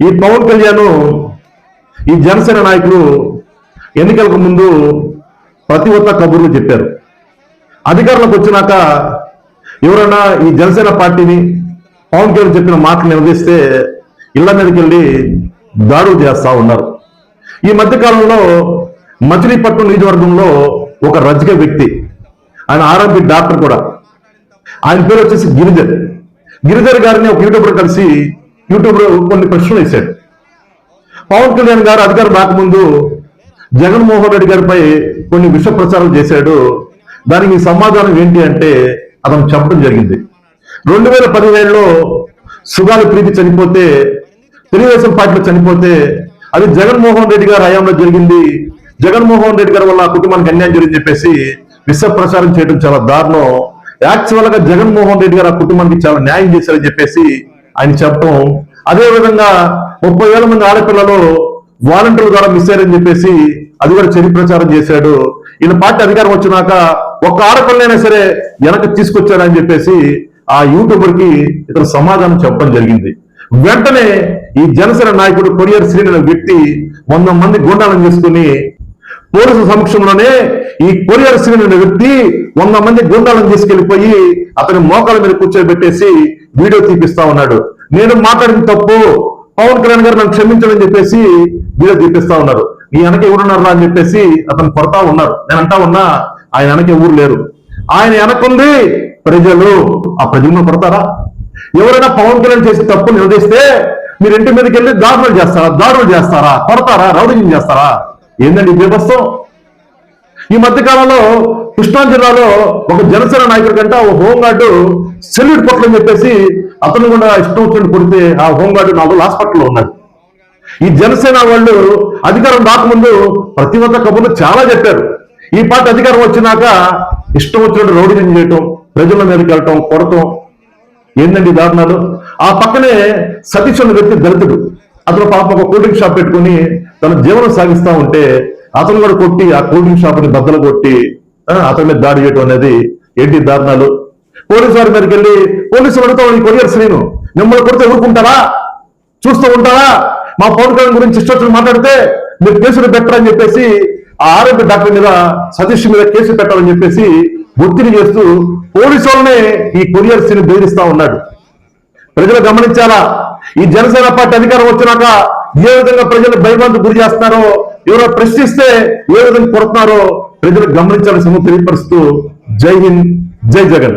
ఈ పవన్ కళ్యాణ్ ఈ జనసేన నాయకులు ఎన్నికలకు ముందు ప్రతి ఒక్క కబుర్లు చెప్పారు. అధికారంలోకి వచ్చినాక ఎవరైనా ఈ జనసేన పార్టీని పవన్ కళ్యాణ్ చెప్పిన మాటలు నిలదీస్తే ఇళ్ళ మీదకి వెళ్ళి దాడులు చేస్తా ఉన్నారు. ఈ మధ్యకాలంలో మచిలీపట్నం నియోజకవర్గంలో ఒక రజక వ్యక్తి ఆయన ఆరోగ్య డాక్టర్ కూడా. ఆయన పేరు వచ్చేసి గిరిజర్. గిరిజర్ గారిని ఒక యూట్యూబర్ కలిసి యూట్యూబ్ కొన్ని ప్రశ్నలు వేశాడు పవన్ కళ్యాణ్ గారు అధికారం రాకముందు జగన్మోహన్ రెడ్డి గారిపై కొన్ని విష ప్రచారం చేశాడు. దానికి సమాధానం ఏంటి అంటే అతను చెప్పడం జరిగింది. రెండు వేల పదిహేడులో సుగాలి ప్రీతి చనిపోతే తెలుగుదేశం పార్టీలో చనిపోతే అది జగన్మోహన్ రెడ్డి గారి హయాంలో జరిగింది. జగన్మోహన్ రెడ్డి గారి వల్ల కుటుంబానికి అన్యాయం జరిగింది చెప్పేసి విష ప్రచారం చేయడం చాలా దారుణం. యాక్చువల్గా జగన్మోహన్ రెడ్డి గారు ఆ కుటుంబానికి చాలా న్యాయం చేశారని చెప్పేసి ఆయన చెప్పడం. అదే విధంగా ముప్పై వేల మంది ఆడపిల్లలు వాలంటీర్ల ద్వారా మిస్ అయ్యారని చెప్పేసి అది కూడా చెరి ప్రచారం చేశాడు. ఈయన పార్టీ అధికారం వచ్చినాక ఒక్క ఆడపిల్లైనా సరే వెనక తీసుకొచ్చారని చెప్పేసి ఆ యూట్యూబర్కి ఇతను సమాధానం చెప్పడం జరిగింది. వెంటనే ఈ జనసేన నాయకుడు కొరియర్ శ్రీని వ్యక్తి వంద మంది గుండాలను చేసుకుని పోలీసుల సమక్షంలోనే ఈ కొరియర్ శ్రీని అనే వ్యక్తి వంద మంది గుండాలను తీసుకెళ్ళిపోయి అతని మోకాల మీద కూర్చోబెట్టేసి వీడియో తీపిస్తా ఉన్నాడు. నేను మాట్లాడిన తప్పు పవన్ కళ్యాణ్ గారు నన్ను క్షమించమని చెప్పేసి వీడియో తీపిస్తా ఉన్నారు. నీ వెనక ఎవరున్నారా అని చెప్పేసి అతను కొడతా ఉన్నారు. నేను అంటా ఉన్నా ఆయన వెనక ఎవరు లేరు. ఆయన వెనకుంది ప్రజలు. ఆ ప్రజలను కొడతారా? ఎవరైనా పవన్ కళ్యాణ్ చేసి తప్పు నిలదీస్తే మీరు ఇంటి మీదకి వెళ్ళి దాడులు చేస్తారా? దాడులు చేస్తారా? కొడతారా? రౌడింగ్ చేస్తారా? ఏందండి ఈ బీభత్సం? ఈ మధ్య కాలంలో కృష్ణా జిల్లాలో ఒక జనసేన నాయకుడి కంటే ఓ హోంగార్డు సెల్యూట్ కొట్టని చెప్పేసి అతను కూడా ఇష్టం వచ్చినట్టు కొడితే ఆ హోంగార్డు నాలుగు హాస్పిటల్లో ఉన్నాడు. ఈ జనసేన వాళ్ళు అధికారం రాకముందు ప్రతి ఒక్క కబుర్లు చాలా చెప్పారు. ఈ పార్టీ అధికారం వచ్చినాక ఇష్టం వచ్చినట్టు రౌడీని చేయటం ప్రజల మీదకి వెళ్ళటం కొడటం. ఏందండి దారుణాలు? ఆ పక్కనే సతీష్ అనే వ్యక్తి దళితుడు. అతను పాప ఒక కూల్ డ్రింక్ షాప్ పెట్టుకుని తన జీవనం సాగిస్తా ఉంటే అతను కూడా కొట్టి ఆ కూల్ డ్రింక్ షాప్ని బద్దలు కొట్టి అతని మీద దాడి చేయడం అనేది ఏంటి దారుణాలు? పోలీసు వారి మీదకి వెళ్ళి పోలీసులు అడుగుతాం నీ కొరియర్స్ నేను మిమ్మల్ని కొడితే ఊరుకుంటారా చూస్తూ ఉంటారా మా పవన్ కళ్యాణ్ గురించి ఇష్టం మాట్లాడితే మీరు కేసులు పెట్టరని చెప్పేసి ఆ ఆరోగ్య డాక్టర్ మీద సతీష్ మీద కేసు పెట్టాలని చెప్పేసి ఒత్తిడి చేస్తూ పోలీసు వాళ్ళనే ఈ కొరియర్స్ని బెదిరిస్తా ఉన్నాడు. ప్రజలు గమనించాలా? ఈ జనసేన పార్టీ అధికారం వచ్చినాక ఏ విధంగా ప్రజలు భయభ్రాంతి గురి చేస్తున్నారో ఎవరో ప్రశ్నిస్తే ఏ విధంగా కొడుతున్నారో ప్రజలు గమనించాల్సిన తెలియపరుస్తూ జై హింద్ జై జగన్.